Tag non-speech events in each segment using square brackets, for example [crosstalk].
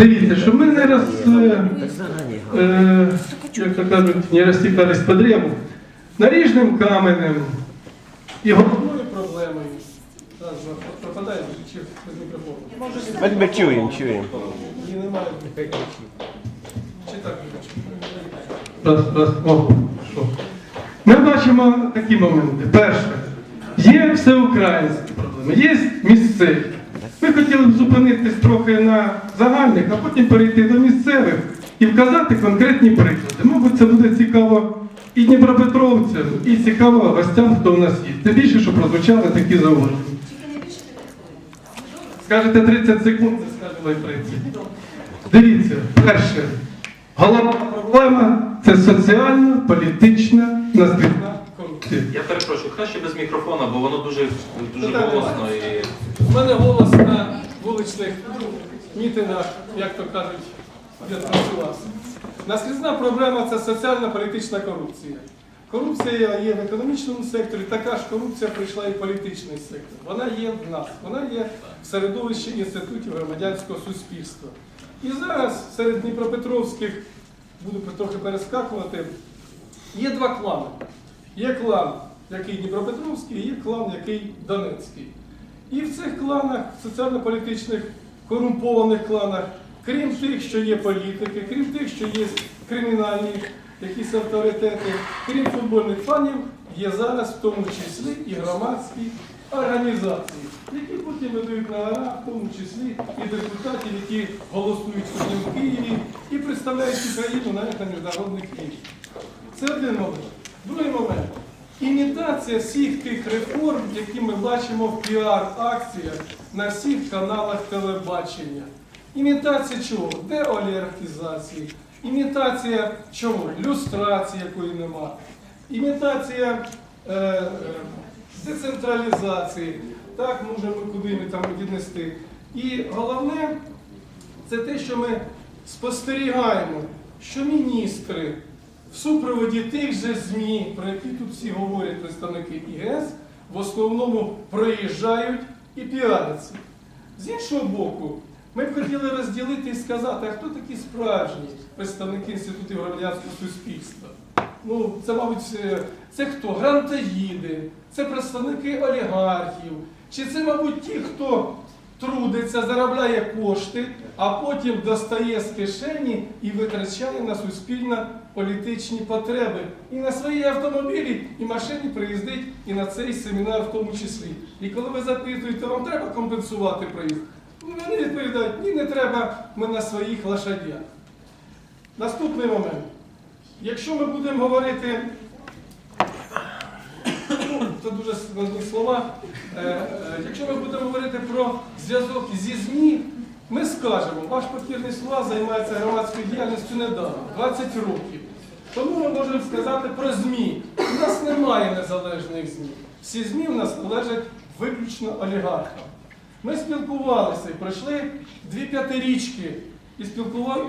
Дивіться, що ми не роз, е, е, як то кажуть, не розтікались по древу, наріжним каменем і головною проблемою. Зараз пропадає чи без мікрофону. Ми чуємо, чуємо. Ні, немає. Чи так? Раз, раз, о, що. Ми бачимо такі моменти. Перше, є всеукраїнські проблеми, є місцеві. Ми хотіли б зупинитись трохи на загальних, а потім перейти до місцевих і вказати конкретні приклади. Мабуть, це буде цікаво і дніпропетровцям, і цікаво гостям, хто в нас є. Тим більше, що прозвучали такі зауваження. Скажете 30 секунд, я скажу і 30. Дивіться, перше, головна проблема це соціальна, політична, наслідна. Я перепрошую, краще без мікрофона, бо воно дуже, дуже голосно і. У мене голос на вуличних мітингах, як то кажуть, відпрацювався. Наслідна проблема це соціальна політична корупція. Корупція є в економічному секторі, така ж корупція прийшла і в політичний сектор. Вона є в нас, вона є в середовищі інститутів громадянського суспільства. І зараз серед Дніпропетровських, буду трохи перескакувати, є два клани. Є клан, який Дніпропетровський, є клан, який Донецький. І в цих кланах, соціально-політичних корумпованих кланах, крім тих, що є політики, крім тих, що є кримінальні якісь авторитети, крім футбольних фанів, є зараз в тому числі і громадські організації, які потім видають на гора, в тому числі і депутатів, які голосують сьогодні в Києві і представляють Україну на міжнародних рівнях. Це один момент. Другий момент. Імітація всіх тих реформ, які ми бачимо в піар-акціях на всіх каналах телебачення. Імітація чого? Деолігархізації. Імітація чого? Люстрації, якої нема. Імітація е, е, децентралізації. Так, можемо куди ми там віднести. І головне, це те, що ми спостерігаємо, що міністри в супроводі тих же ЗМІ, про які тут всі говорять представники ІГС, в основному проїжджають і піаряться. З іншого боку, ми б хотіли розділити і сказати, а хто такі справжні представники інститутів громадянського суспільства? Ну, це, мабуть, це, хто? Грантоїди, це представники олігархів, чи це, мабуть, ті, хто трудиться, заробляє кошти, а потім достає з кишені і витрачає на суспільно-політичні потреби. І на свої автомобілі і машині приїздить і на цей семінар в тому числі. І коли ви запитуєте, вам треба компенсувати проїзд? Ну, Вони відповідають, ні, не треба, ми на своїх лошадях. Наступний момент. Якщо ми будемо говорити, ну, це дуже складні слова, Е, е, якщо ми будемо говорити про зв'язок зі ЗМІ, ми скажемо, ваш покірний слова займається громадською діяльністю недавно, 20 років. Тому ми можемо сказати про ЗМІ. У нас немає незалежних ЗМІ. Всі ЗМІ у нас належать виключно олігархам. Ми спілкувалися і пройшли дві п'ятирічки і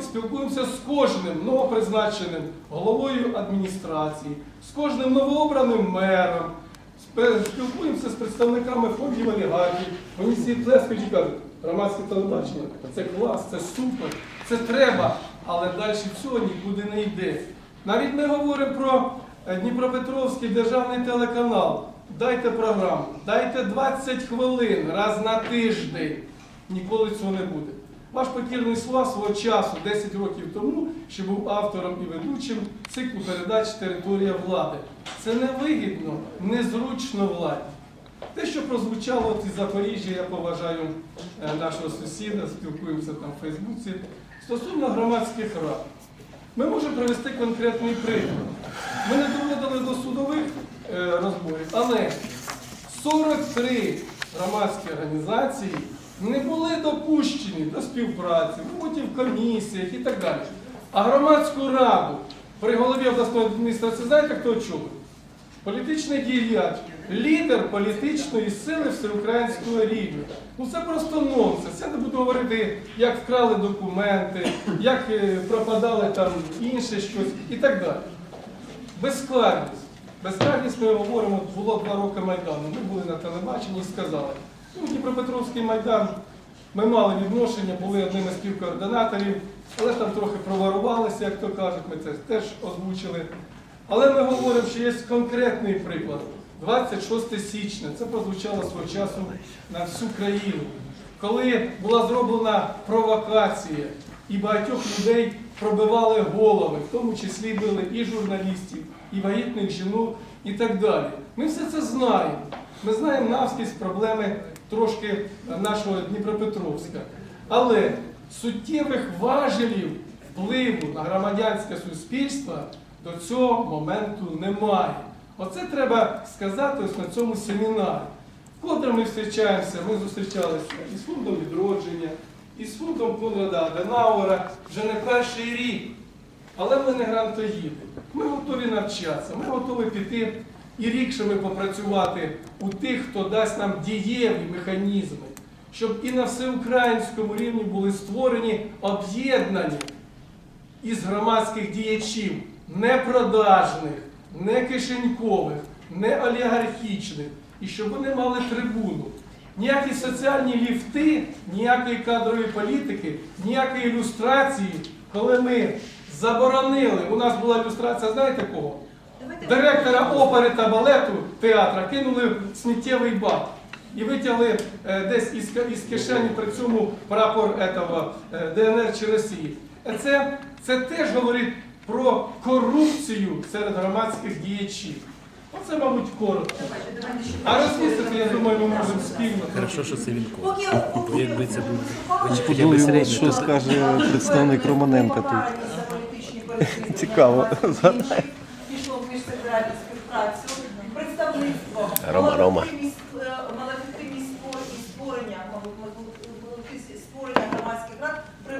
спілкуємося з кожним новопризначеним головою адміністрації, з кожним новообраним мером, спілкуємося з представниками фондів олігархів. Вони всі плескають і кажуть, громадське телебачення, це клас, це супер, це треба, але далі цього нікуди не йде. Навіть ми говоримо про е, Дніпропетровський державний телеканал. Дайте програму, дайте 20 хвилин раз на тиждень. Ніколи цього не буде. Ваш покірний слова свого часу, 10 років тому, що був автором і ведучим циклу передач Територія влади. Це невигідно, незручно владі. Те, що прозвучало із Запоріжжя, я поважаю е, нашого сусіда, спілкуємося там в Фейсбуці. Стосовно громадських рад, ми можемо привести конкретний приклад. Ми не доводили до судових е, розборів, але 43 громадські організації не були допущені до співпраці, потім в комісіях і так далі. А громадську раду при голові обласної адміністрації знаєте, хто очолив? Політичний діяч, лідер політичної сили всеукраїнського рівня. Ну це просто нонсенс. Я не буду говорити, як вкрали документи, як е, пропадали там інше щось і так далі. Безкарність. Безкарність ми говоримо, було два роки Майдану. Ми були на телебаченні і сказали, ну, Дніпропетровський Майдан Ми мали відношення, були одним із співкоординаторів, але там трохи проварувалися, як то кажуть, ми це теж озвучили. Але ми говоримо, що є конкретний приклад. 26 січня, це прозвучало свого часу на всю країну, коли була зроблена провокація, і багатьох людей пробивали голови, в тому числі били і журналістів, і вагітних жінок, і так далі. Ми все це знаємо. Ми знаємо навскізь проблеми трошки нашого Дніпропетровська. Але суттєвих важелів впливу на громадянське суспільство до цього моменту немає. Оце треба сказати ось на цьому семінарі. Вкотре ми зустрічаємося, ми зустрічалися із фондом відродження, із фондом Конрада Аденауера вже не перший рік. Але ми не грантоїди. Ми готові навчатися, ми готові піти і рікшими попрацювати у тих, хто дасть нам дієві механізми, щоб і на всеукраїнському рівні були створені об'єднані із громадських діячів, не продажних, не кишенькових, не олігархічних, і щоб вони мали трибуну. Ніякі соціальні ліфти, ніякої кадрової політики, ніякої ілюстрації, коли ми заборонили, у нас була ілюстрація, знаєте кого? Директора опери та балету театра кинули в сміттєвий бак і витягли е, десь із, із кишені при цьому прапор этого, е, ДНР чи Росії. Е, Це, це теж говорить про корупцію серед громадських діячів. Оце, мабуть, коротко. А розмістити, я думаю, ми можемо спільно. Хорошо, що це він якби це був що скаже представник Романенка тут. [laughs] Цікаво. Пішло в міжсекторальну співпрацю. Представництво. Рома, Рома. Малоефективність, е, Малоефективність спор- і створення, мабуть, малоефективність створення громадських рад при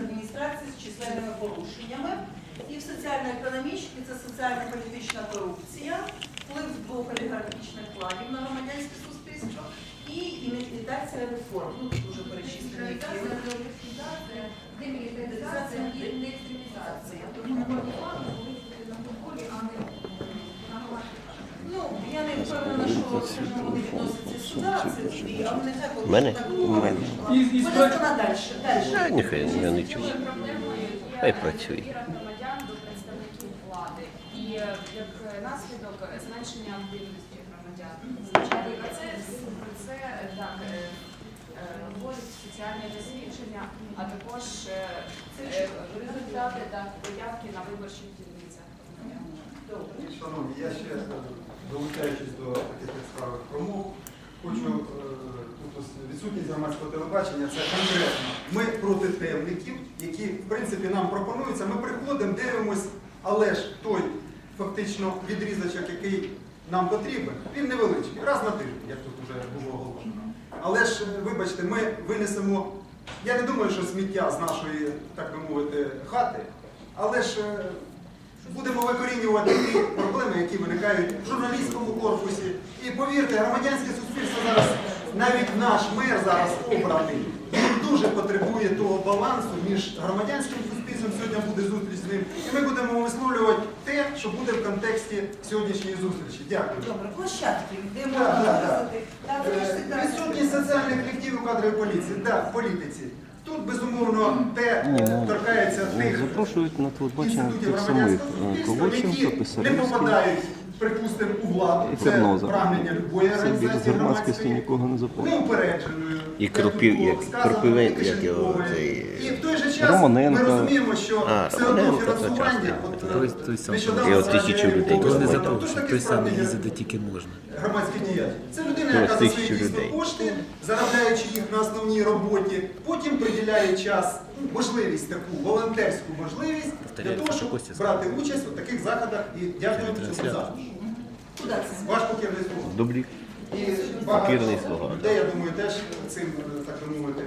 адміністрації з численними порушеннями. І в соціально-економічній це соціально-політична корупція, вплив двох олігархічних кланів на громадянське суспільство і імітація реформ. Ну, тут уже перечислені. Демілітаризація і деекстремізація. Тому на футболі, а не на громадських Ну, я не впевнена, що скажімо, вони відносяться сюди, це дві, поки Мене? так У мене. І Буде справді- вона далі. далі. Нехай я не чую. Дуже Хай працює. довіра громадян до представників влади і е, як наслідок е, зменшення активності громадян. Звичайно, на це, про це е, так е, е, говорять соціальні дослідження, а також е, е, результати та заявки на виборчих дільницях. Шановні, я ще е, долучаючись до таких яскравих промов, хочу е, тут відсутність громадського телебачення, це конкретно. Ми проти темників, які в принципі нам пропонуються. Ми приходимо, дивимось, але ж той фактично відрізочок, який нам потрібен, він невеличкий, раз на тиждень, як тут вже було оголошено. Але ж, вибачте, ми винесемо. Я не думаю, що сміття з нашої, так би мовити, хати, але ж е, будемо викорінювати ті проблеми, які виникають в журналістському корпусі. І повірте, громадянське суспільство зараз, навіть наш мер зараз обраний, він дуже потребує того балансу між громадянським суспільством. Сьогодні буде зустріч з ним. І ми будемо висловлювати те, що буде в контексті сьогоднішньої зустрічі. Дякую. Добре, площадки, де можна виразити. Ж Е, соціальних ліфтів у кадровій поліції, да, в політиці. Тут, безумовно, те е, ну, торкається Ну, тих Запрошують на інститутів тих самих громадянського суспільства, які не попадають, припустимо, у владу. І Це прагнення любої Це організації громадськості громадської. нікого не запрошують. Неупередженою. І було як і як його, цей, І в той же час Романенко. ми розуміємо, що А, все одно Романенко, це фінансування, часто. от, Той- е, самий. нещодавно тисячу людей. Хто не Тобто запрошує, такі той самий справді їздить, де тільки можна. громадський діяч. Це людина, Ну, яка за тисячу свої дійсно людей. кошти, заробляючи їх на основній роботі, потім приділяє час, можливість таку, волонтерську можливість для Повторяю, того, що щоб Костя брати участь у таких заходах і дякую цьому Трансляція. заходу. Куди це? Ваш покірний слуга. Дублі. І багато Покірний слуга. людей, я думаю, теж цим, е, так би мовити.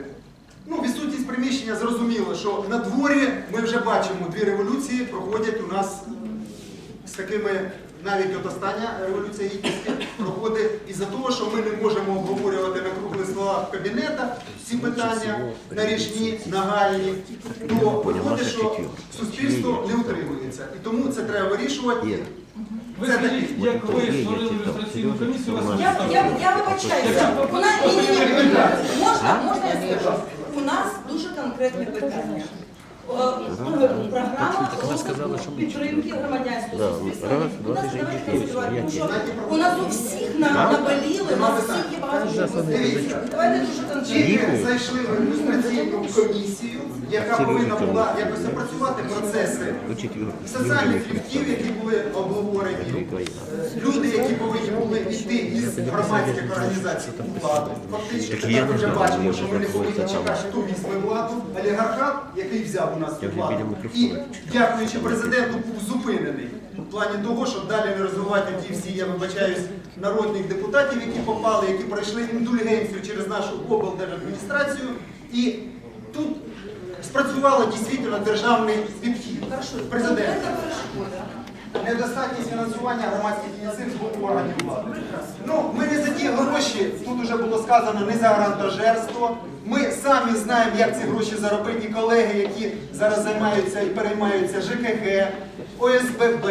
Ну, відсутність приміщення зрозуміло, що на дворі ми вже бачимо дві революції проходять у нас з такими, навіть от остання революція гідності проходить із-за того, що ми не можемо обговорювати на круглих столах в кабінетах ці питання наріжні, нагальні, то виходить, що суспільство не утримується. І тому це треба вирішувати. Ви Це скажіть, такі. як ви створили ілюстраційну комісію, у вас Я, я, я вибачаюся. У нас, ні, ні, ні, можна, можна я скажу? У нас дуже конкретне питання. Е, ну, Програма розвитку підтримки громадянського суспільства. У нас давайте працювати, тому що У нас у всіх на- наболіли, у нас всіх є. Дивіться. Давайте дуже конкретно. Зайшли в ілюстраційну комісію, яка повинна була якось опрацювати процеси соціальних ліфтів, які були обговорені, люди, які повинні були йти із громадських організацій у владу. Фактично ми вже бачимо, що ми не повинні чекати, хто візьме владу, олігархат, який взяв у нас владу. І дякуючи президенту, був зупинений. В плані того, щоб далі не розвивати ті всі, я вибачаюсь, народних депутатів, які попали, які пройшли індульгенцію через нашу облдержадміністрацію. І тут спрацювало дійсно державний підхід. Хорошо, Президент. Недостатність фінансування громадських ініціатив з боку органів влади. Ну, ми не за ті гроші, тут вже було сказано, не за грантожерство. Ми самі знаємо, як ці гроші заробити. І колеги, які зараз займаються і переймаються ЖКГ, ОСББ.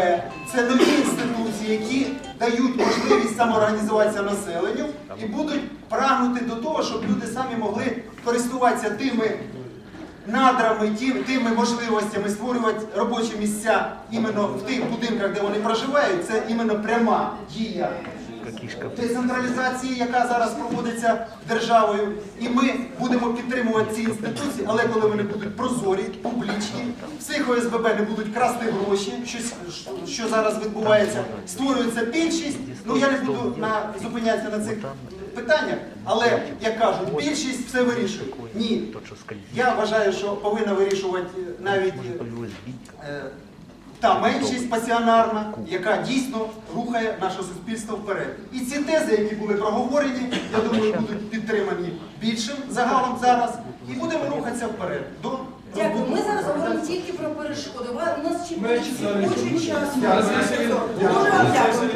Це нові інституції, які дають можливість самоорганізуватися населенню і будуть прагнути до того, щоб люди самі могли користуватися тими надрами, тими можливостями створювати робочі місця іменно в тих будинках, де вони проживають, це іменно пряма дія децентралізації, яка зараз проводиться державою. І ми будемо підтримувати ці інституції, але коли вони будуть прозорі, публічні, всіх ОСББ не будуть красти гроші, щось, що, що зараз відбувається, створюється більшість. Ну я не буду на, зупинятися на цих питаннях, але як кажуть, більшість все вирішує. Ні. Я вважаю, що повинна вирішувати навіть е, та меншість пасіонарна, яка дійсно рухає наше суспільство вперед. І ці тези, які були проговорені, я думаю, будуть підтримані більшим загалом зараз, і будемо рухатися вперед. До Дякую. Ми зараз говоримо тільки про перешкоди. У нас ще Ми читали. дуже часу. Дуже вам дякую.